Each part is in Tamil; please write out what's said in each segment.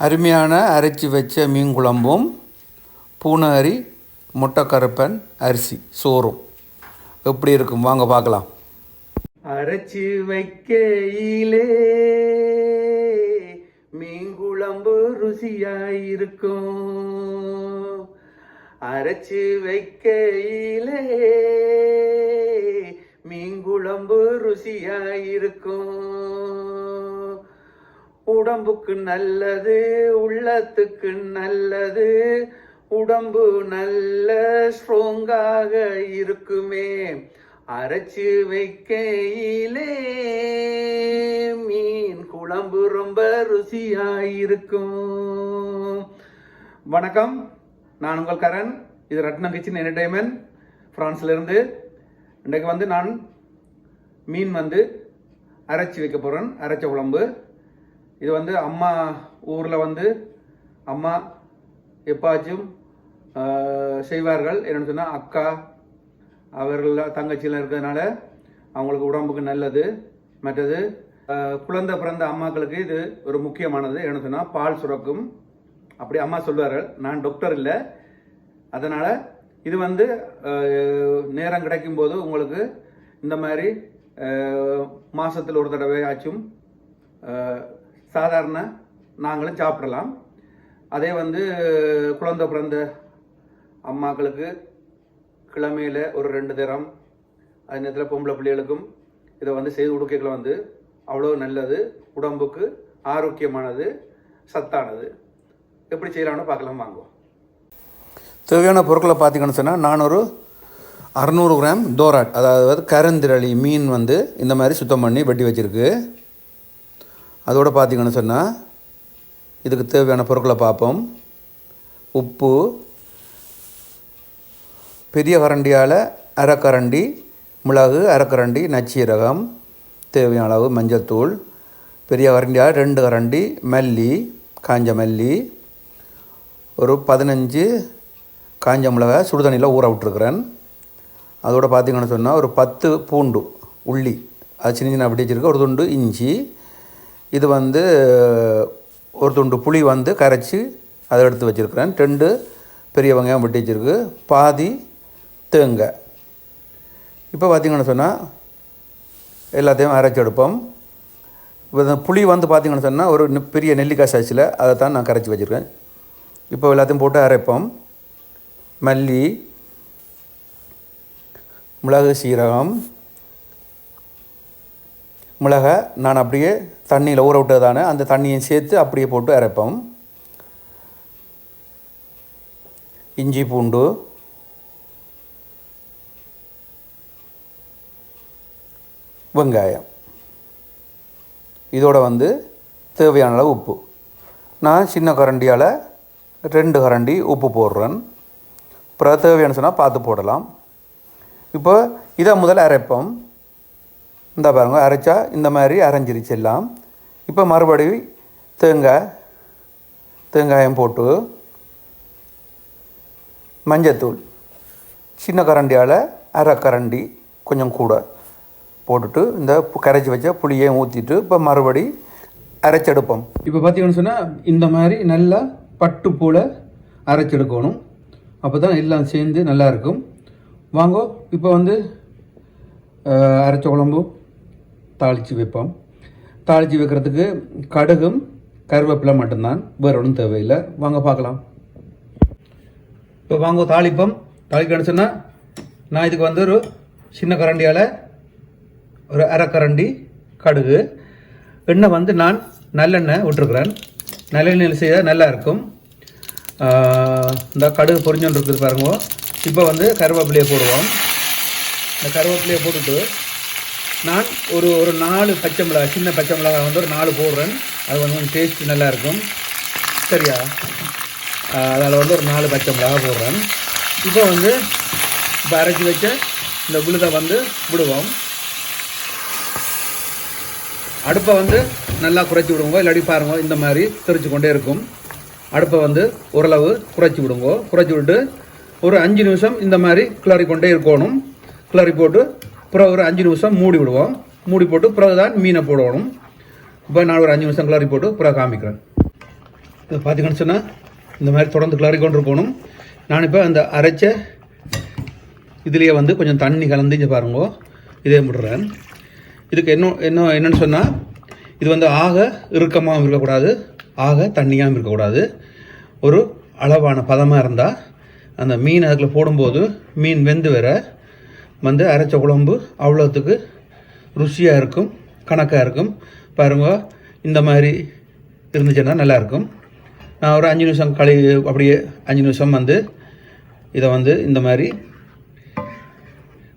அருமையான அரைச்சி வச்ச மீன் குழம்பும் பூனாரி முட்டைக்கருப்பன் அரிசி சோறும். எப்படி இருக்கும்? வாங்க பார்க்கலாம். அரைச்சி வைக்கையிலே மீன் குழம்பு ருசியாயிருக்கும் அரைச்சி வைக்கையிலே மீன் குழம்பு ருசியாயிருக்கும் உடம்புக்கு நல்லது உள்ளத்துக்கு நல்லது. உடம்பு நல்ல ஸ்ட்ராங்காக இருக்குமே. அரைச்சு வைக்கையிலே மீன் குழம்பு ரொம்ப ருசியாயிருக்கும். வணக்கம். நான் உங்கள் கரண். இது ரத்னம் கிச்சன் என்டர்டைன்மெண்ட் ஃப்ரான்ஸ்லேருந்து இன்றைக்கு வந்து நான் மீன் வந்து அரைச்சி வைக்க போகிறேன் அரைச்ச குழம்பு. இது வந்து அம்மா ஊரில் வந்து அம்மா எப்பாச்சும் செய்வார்கள். என்னென்னு சொன்னால் அக்கா அவர்கள் தங்கச்சியெலாம் இருக்கிறதுனால அவங்களுக்கு உடம்புக்கு நல்லது. மற்றது குழந்தை பிறந்த அம்மாக்களுக்கு இது ஒரு முக்கியமானது. என்ன சொன்னால் பால் சுரக்கும். அப்படி அம்மா சொல்வார்கள். நான் டாக்டர் இல்லை. அதனால் இது வந்து நேரம் கிடைக்கும் போது உங்களுக்கு இந்த மாதிரி மாதத்தில் ஒரு தடவை ஆச்சும் சாதாரண நாங்களும் சாப்பிடலாம். அதே வந்து குழந்தை பிறந்த அம்மாக்களுக்கு கிழமையில் ஒரு ரெண்டு தரம் அதே நேரத்தில் பொம்பளை பிள்ளைகளுக்கும் இதை வந்து செய்து கொடுக்கல வந்து அவ்வளோ நல்லது. உடம்புக்கு ஆரோக்கியமானது சத்தானது. எப்படி செய்யலாம்னு பார்க்கலாம் வாங்குவோம் தேவையான பொருட்களை பார்த்தீங்கன்னு சொன்னால் நான் ஒரு அறநூறு கிராம் தோராட் அதாவது கரந்திரளி மீன் வந்து இந்த மாதிரி சுத்தம் பண்ணி வெட்டி வச்சுருக்கு. அதோடு பார்த்தீங்கன்னு சொன்னால் இதுக்கு தேவையான பொருட்களை பார்ப்போம். உப்பு பெரிய கரண்டியால் அரைக்கரண்டி மிளகு அரைக்கரண்டி நச்சீரகம் தேவையான அளவு மஞ்சத்தூள் பெரிய கரண்டியால் ரெண்டு கரண்டி மல்லி காஞ்ச மல்லி ஒரு பதினஞ்சு காஞ்ச மிளகாய் சுடுதண்ணியில் ஊற விட்டுருக்குறேன். அதோட பார்த்திங்கன்னு சொன்னால் ஒரு பத்து பூண்டு உள்ளி அது சின்ன சின்ன அப்படி வச்சுருக்கேன் ஒரு துண்டு இஞ்சி இது வந்து ஒரு துண்டு புளி வந்து கரைச்சி அதை எடுத்து வச்சுருக்கிறேன். ரெண்டு பெரிய வெங்காயம் வெட்டி வச்சுருக்கு. பாதி தேங்காய். இப்போ பார்த்தீங்கன்னு சொன்னால் எல்லாத்தையும் அரைச்சி எடுப்போம். இப்போ இந்த புளி வந்து பார்த்தீங்கன்னு சொன்னால் ஒரு பெரிய நெல்லிக்காய் சைஸில் அதை தான் நான் கரைச்சி வச்சுருக்கேன். இப்போ எல்லாத்தையும் போட்டு அரைப்போம். மல்லி மிளகு சீரகம் மிளகை நான் அப்படியே தண்ணியில் ஊற விட்டதானே அந்த தண்ணியை சேர்த்து அப்படியே போட்டு அரைப்போம். இஞ்சி பூண்டு வெங்காயம். இதோட வந்து தேவையான அளவு உப்பு. நான் சின்ன கரண்டியால் ரெண்டு கரண்டி உப்பு போடுறேன். அப்புறம் தேவையான சொன்னால் பார்த்து போடலாம். இப்போ இதை முதல்ல அரைப்போம். இந்த பாருங்கள் அரைச்சா இந்த மாதிரி அரைஞ்சிருச்சு எல்லாம். இப்போ மறுபடி தேங்காய் தேங்காயம் போட்டு மஞ்சத்தூள் சின்ன கரண்டியால் அரை கரண்டி கொஞ்சம் கூட போட்டுட்டு இந்த கரைச்சி வச்ச புளியையும் ஊற்றிட்டு இப்போ மறுபடி அரைச்செடுப்போம். இப்போ பார்த்தீங்கன்னு சொன்னால் இந்த மாதிரி நல்லா பட்டு போல் அரைச்செடுக்கணும். அப்போ தான் எல்லாம் சேர்ந்து நல்லா இருக்கும். வாங்கோ இப்போ வந்து அரைச்ச குழம்பு. தாளித்து வைப்போம். தாளித்து வைக்கிறதுக்கு கடுகும் கருவேப்பிலை மட்டும்தான். வேறு ஒன்றும் தேவையில்லை. வாங்க பார்க்கலாம். இப்போ வாங்க தாளிப்போம். தாளிக்கணும்னு சொன்னால் நான் இதுக்கு வந்து ஒரு சின்ன கரண்டியால் ஒரு அரை கரண்டி கடுகு. எண்ணெய் வந்து நான் நல்லெண்ணெய் விட்டுருக்குறேன். நல்லெண்ணெயில் செய்தால் நல்லா இருக்கும். இந்த கடுகு பொரிஞ்சோன்னு இருக்குது பாருங்க. இப்போ வந்து கருவேப்பிலையை போடுவோம். இந்த கருவேப்பிலையை போட்டுட்டு நான் ஒரு ஒரு நாலு பச்சை மிளகாய் சின்ன பச்சை மிளகாய் வந்து ஒரு நாலு போடுறேன். அது வந்து கொஞ்சம் டேஸ்ட் நல்லா இருக்கும் சரியா அதில் வந்து ஒரு நாலு பச்சை மிளகா போடுறேன். இப்போ வந்து இப்போ அரைச்சி வச்ச இந்த விழுதை வந்து விடுவோம். அடுப்பை வந்து நல்லா குறைச்சி விடுங்கோ இல்லாடி பாருங்க இந்த மாதிரி தெரிச்சு கொண்டே இருக்கும். அடுப்பை வந்து ஓரளவு குறைச்சி விடுங்க. குறைச்சி விட்டு ஒரு அஞ்சு நிமிஷம் இந்த மாதிரி கிளறி கொண்டே இருக்கணும். கிளறி போட்டு அப்புறம் ஒரு அஞ்சு நிமிஷம் மூடி விடுவோம். மூடி போட்டு பிறகு தான் மீனை போடணும். இப்போ நான் ஒரு அஞ்சு நிமிஷம் கிளறி போட்டு பிறகு காமிக்கிறேன். இதை பார்த்தீங்கன்னு சொன்னால் இந்த மாதிரி தொடர்ந்து கிளறி கொண்டு இருக்கணும் நான் இப்போ அந்த அரைச்ச இதுலேயே வந்து கொஞ்சம் தண்ணி கலந்து இங்கே பாருங்க இதே விடுறேன். இதுக்கு என்ன என்ன என்னன்னு சொன்னால் இது வந்து ஆக இறுக்கமாகவும் இருக்கக்கூடாது ஆக தண்ணியாகவும் இருக்கக்கூடாது. ஒரு அளவான பதமாக இருந்தால் அந்த மீன் அதுக்குள்ள போடும்போது மீன் வெந்து வர வந்து அரைச்ச குழம்பு அவ்வளோத்துக்கு ருசியாக இருக்கும் கணக்காக இருக்கும். பாருங்க இந்த மாதிரி இருந்துச்சுன்னா நல்லாயிருக்கும். நான் ஒரு அஞ்சு நிமிஷம் களி அப்படியே அஞ்சு நிமிஷம் வந்து இதை வந்து இந்த மாதிரி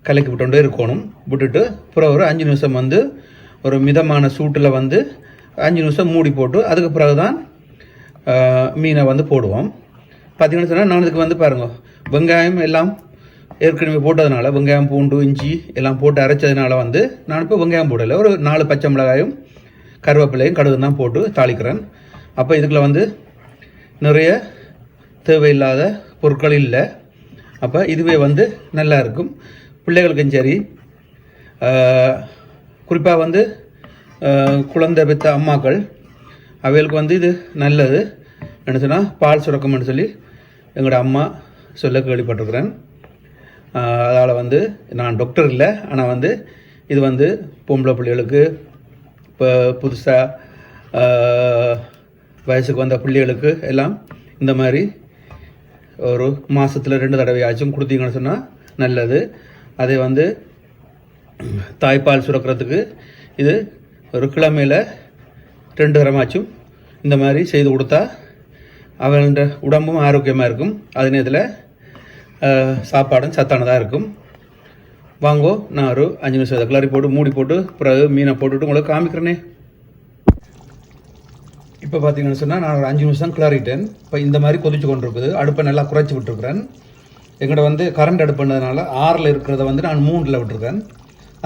கலக்கி விட்டுட்டே இருக்கணும். விட்டுட்டு அப்புறம் ஒரு அஞ்சு நிமிஷம் வந்து ஒரு மிதமான சூட்டில் வந்து அஞ்சு நிமிஷம் மூடி போட்டு அதுக்கு பிறகு தான் மீனை வந்து போடுவோம். பார்த்தீங்கன்னு சொன்னால் நான் இதுக்கு வந்து பாருங்க வெங்காயம் எல்லாம் ஏற்கனவே போட்டதுனால வெங்காயம் பூண்டு இஞ்சி எல்லாம் போட்டு அரைச்சதுனால வந்து நான் இப்போ வெங்காயம் போடலை. ஒரு நாலு பச்சை மிளகாயும் கருவேப்பிலையும் கடுகு தான் போட்டு தாளிக்கிறேன். அப்போ இதுக்குள்ள வந்து நிறைய தேவையில்லாத பொருட்கள் இல்லை. அப்போ இதுவே வந்து நல்லா இருக்கும். பிள்ளைகளுக்கும் சரி. குறிப்பாக வந்து குழந்தை பெற்ற அம்மாக்கள் அவைகளுக்கு வந்து இது நல்லது. என்ன சொன்னால் பால் சுரக்கம்னு சொல்லி எங்களோட அம்மா சொல்ல கேள்விப்பட்டிருக்கிறேன். அதால் வந்து நான் டாக்டர் இல்லை. ஆனால் வந்து இது வந்து பொம்பளை பிள்ளைகளுக்கு இப்போ புதுசாக வயசுக்கு வந்த பிள்ளைகளுக்கு எல்லாம் இந்த மாதிரி ஒரு மாதத்தில் ரெண்டு தடவையாச்சும் கொடுத்தீங்கன்னு சொன்னால் நல்லது. அதே வந்து தாய்ப்பால் சுரக்கிறதுக்கு இது ஒரு கிழமையில் ரெண்டு தரமாச்சும் இந்த மாதிரி செய்து கொடுத்தா அவனோட உடம்பும் ஆரோக்கியமாக இருக்கும். அதே நேரத்தில் சாப்பாடும் சத்தானதாக இருக்கும். வாங்கோ நான் ஒரு அஞ்சு நிமிஷம் அதை கிளறி போட்டு மூடி போட்டு பிறகு மீனை போட்டுட்டு உங்களுக்கு காமிக்கிறேனே. இப்போ பார்த்தீங்கன்னு சொன்னால் நான் ஒரு அஞ்சு நிமிஷம் கிளறிட்டேன். இப்போ இந்த மாதிரி கொதிச்சு கொண்டு இருக்குது அடுப்பை நல்லா குறைச்சி விட்டுருக்குறேன். எங்கள்கிட்ட வந்து கரண்ட் அடுப்புன்றதுனால ஆறில் இருக்கிறத வந்து நான் மூன்றில் விட்டுருக்கேன்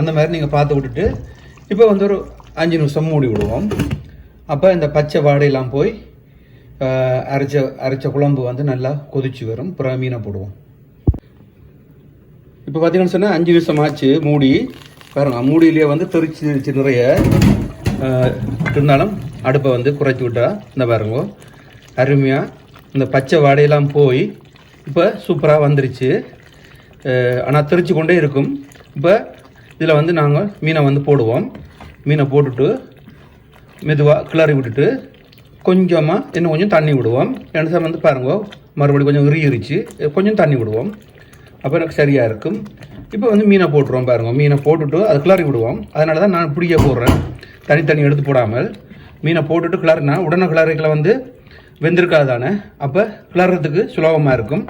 அந்த மாதிரி நீங்கள் பார்த்து விட்டுட்டு இப்போ வந்து ஒரு அஞ்சு நிமிஷம் மூடி விடுவோம். அப்போ இந்த பச்சை வாடையெல்லாம் போய் அரைச்ச அரைச்ச குழம்பு வந்து நல்லா கொதிச்சு வரும். பிற மீனை போடுவோம். இப்போ பார்த்தீங்கன்னு சொன்னால் அஞ்சு நிமிஷம் ஆச்சு மூடி. பாருங்க மூடியிலேயே வந்து தெரிச்சிருச்சு நிறைய இருந்தாலும் அடுப்பை வந்து குறைச்சி விட்டா இந்த பாருங்க அருமையாக இந்த பச்சை வாடையெல்லாம் போய் இப்போ சூப்பராக வந்துருச்சு. ஆனால் தெரிச்சு கொண்டே இருக்கும். இப்போ இதில் வந்து நாங்கள் மீனை வந்து போடுவோம். மீனை போட்டுட்டு மெதுவாக கிளறி விட்டுட்டு கொஞ்சமாக இன்னும் கொஞ்சம் தண்ணி விடுவோம். என்ன வந்து பாருங்க மறுபடியும் கொஞ்சம் இறுகிருச்சு கொஞ்சம் தண்ணி விடுவோம். அப்போ எனக்கு சரியாக இருக்கும். இப்போ வந்து மீனை போட்டுருவோம் பாருங்க. மீனை போட்டுட்டு அது கிளறி விடுவோம். அதனால தான் நான் பிடிக்க போடுறேன். தனித்தனி எடுத்து போடாமல். மீனை போட்டுட்டு கிளறினா உடனே கிளறிக்கல வந்து வெந்திருக்காது தானே? அப்போ கிளறதுக்கு சுலபமாக இருக்கும்.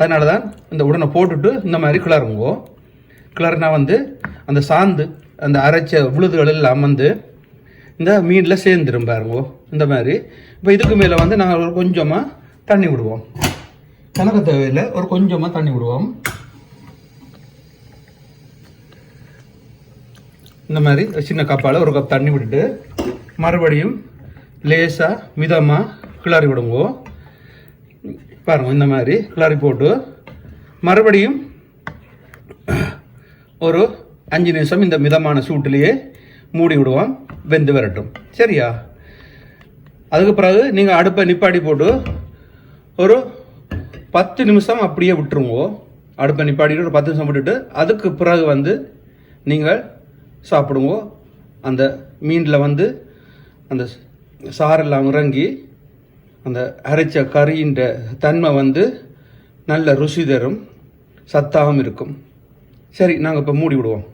அதனால தான் இந்த உடனே போட்டுட்டு இந்த மாதிரி கிளறுங்கோ. கிளறினா வந்து அந்த சாந்து அந்த அரைச்ச விழுதுகள் எல்லாம் வந்து இந்த மீனில் சேர்ந்துரும் பாருங்கோ. இந்த மாதிரி. இப்போ இதுக்கு மேலே வந்து நாங்கள் கொஞ்சமாக தண்ணி விடுவோம். கணக்கு தேவையில்லை. ஒரு கொஞ்சமாக தண்ணி விடுவோம். இந்த மாதிரி ஒரு சின்ன கப்பால் ஒரு கப் தண்ணி விட்டுட்டு மறுபடியும் லேசாக மிதமாக கிளறி விடுங்கோ பாருங்க இந்த மாதிரி கிளறி போட்டு மறுபடியும் ஒரு அஞ்சு நிமிஷம் இந்த மிதமான சூட்டிலேயே மூடி விடுவோம். வெந்து வரட்டும். சரியா? அதுக்கு பிறகு நீங்கள் அடுப்பை நிப்பாட்டி போட்டு ஒரு பத்து நிமிஷம் அப்படியே விட்டுருவோம் அடுப்பை நிப்பாட்டிட்டு ஒரு பத்து நிமிஷம் விட்டுட்டு அதுக்கு பிறகு வந்து நீங்கள் சாப்பிடுங்க. அந்த மீனில் வந்து அந்த சாரெல்லாம் இறங்கி அந்த அரைச்ச கறியின்ற தன்மை வந்து நல்ல ருசி தரும். சத்தாகவும் இருக்கும். சரி நாங்கள் இப்போ மூடி விடுவோம்.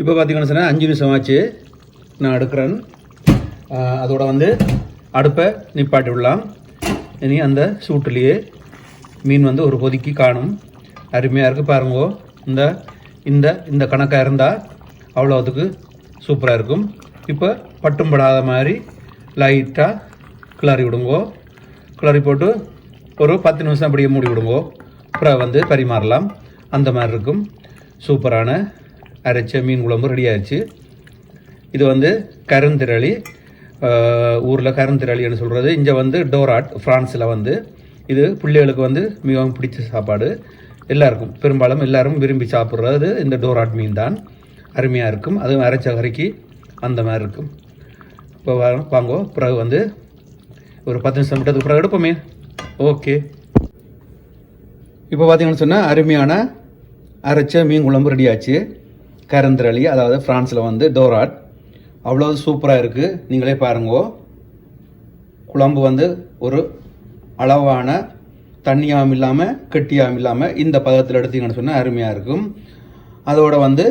இப்போ பார்த்தீங்கன்னு சொன்னால் அஞ்சு நிமிஷம் ஆச்சு. நான் எடுக்கிறேன். அதோட வந்து அடுப்பை நிப்பாட்டி விடலாம் இனி அந்த சூட்டுலேயே மீன் வந்து ஒரு கொதிக்கு காணும். அருமையாக இருக்குது பாருங்கோ. இந்த இந்த இந்த கணக்காக இருந்தால் அவ்வளோத்துக்கு சூப்பராக இருக்கும். இப்போ பட்டும் படாத மாதிரி லைட்டாக கிளறி விடுங்கோ. கிளறி போட்டு ஒரு பத்து நிமிஷம் அப்படியே மூடி விடுங்கோ. அப்புறம் வந்து பரிமாறலாம். அந்த மாதிரி இருக்கும். சூப்பரான அரைச்ச மீன் குழம்பு ரெடி ஆயிடுச்சு. இது வந்து கருந்திரளி ஊரில் கருந்திரளின்னு சொல்கிறது இங்கே வந்து டோராட் ஃப்ரான்ஸில் வந்து. இது பிள்ளைகளுக்கு வந்து மிகவும் பிடிச்ச சாப்பாடு. எல்லாருக்கும் பெரும்பாலும் எல்லாரும் விரும்பி சாப்பிட்றது இந்த டோராட் மீன் தான் அருமையாக இருக்கும். அதுவும் அரைச்ச கறிக்கு அந்த மாதிரி இருக்கும். இப்போ வாங்கோ. பிறகு வந்து ஒரு பத்து நிமிஷம் விட்டதுக்கு பிறகு எடுப்போமே. ஓகே. இப்போ பார்த்தீங்கன்னு சொன்னால் அருமையான அரைச்ச மீன் குழம்பு ரெடி ஆச்சு கரந்திரளி அதாவது ஃப்ரான்ஸில் வந்து டோராட். அவ்வளோ சூப்பராக இருக்குது நீங்களே பாருங்கோ. குழம்பு வந்து ஒரு அளவான தண்ணியாகவும் இல்லாமல் கெட்டியாகவும் இல்லாமல் இந்த பதத்தில் எடுத்தீங்கன்னு சொன்னால் அருமையாக இருக்கும். அதோட வந்து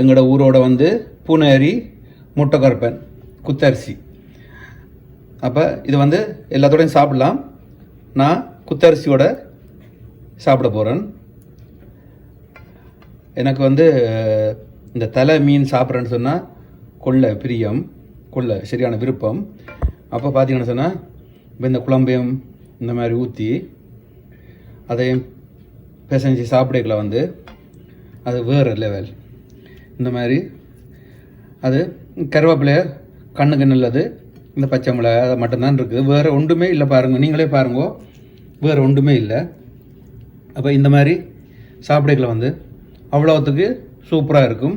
எங்களோட ஊரோட வந்து பூனேரி முட்டைக்கருப்பன் குத்தரிசி. அப்போ இது வந்து எல்லாத்தோடையும் சாப்பிடலாம். நான் குத்தரிசியோட சாப்பிட போகிறேன் எனக்கு வந்து இந்த தலை மீன் சாப்பிட்றேன்னு சொன்னால் கொள்ள பிரியம் கொள்ள சரியான விருப்பம். அப்போ பார்த்தீங்கன்னு சொன்னால் இப்போ இந்த குழம்பையும் இந்த மாதிரி ஊற்றி அதையும் பிசைஞ்சு சாப்பிடக்கல வந்து அது வேறு லெவல் இந்த மாதிரி அது கருவேப்பிலையை கண்ணுக்கு நல்லது இந்த பச்சை மிளகாய் அதை மட்டும்தான் இருக்குது. வேறு ஒன்றுமே இல்லை பாருங்கள் நீங்களே பாருங்கோ. வேறு ஒன்றுமே இல்லை. அப்போ இந்த மாதிரி சாப்பிடக்கல வந்து அவ்வளோத்துக்கு சூப்பராக இருக்கும்.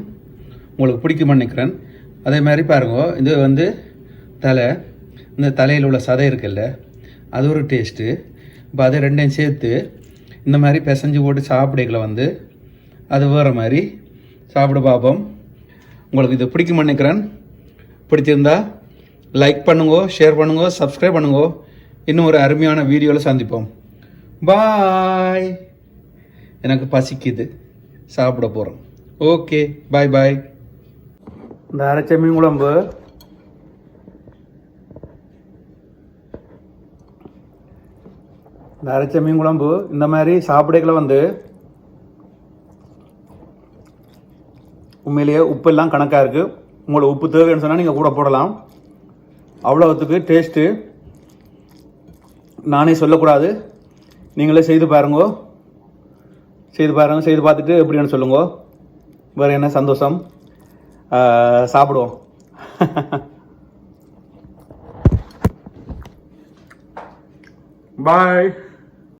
உங்களுக்கு பிடிக்குமா நினைக்கிறேன். அதே மாதிரி பாருங்க இது வந்து தலை. இந்த தலையில் உள்ள சதை இருக்குல்ல அது ஒரு டேஸ்ட்டு இப்போ அதை ரெண்டையும் சேர்த்து இந்த மாதிரி பிசைஞ்சு போட்டு சாப்பிடக்கல வந்து அது வேறு மாதிரி சாப்பிட பார்ப்போம் உங்களுக்கு இது பிடிக்கும் நினைக்கிறேன். பிடிச்சிருந்தா லைக் பண்ணுங்கோ ஷேர் பண்ணுங்க சப்ஸ்கிரைப் பண்ணுங்கோ. இன்னும் ஒரு அருமையான வீடியோவில் சந்திப்போம். பாய் எனக்கு பசிக்குது. சாப்பிட போகிறோம் ஓகே பாய் பாய் இந்த அரைச்ச மீன் குழம்பு இந்த அரைச்ச மீன் குழம்பு இந்த மாதிரி சாப்பிடைகளை வந்து உண்மையிலேயே உப்பு எல்லாம் கணக்காக இருக்குது உங்களுக்கு உப்பு தேவைன்னு சொன்னால் நீங்கள் கூட போடலாம். அவ்வளோத்துக்கு டேஸ்ட்டு நானே சொல்லக்கூடாது. நீங்களே செய்து பாருங்க. செய்து பாருங்கள் செய்து பார்த்துட்டு எப்படின்னு சொல்லுங்க. வேறு என்ன சந்தோஷம்? சாப்பிடுவோம். பாய்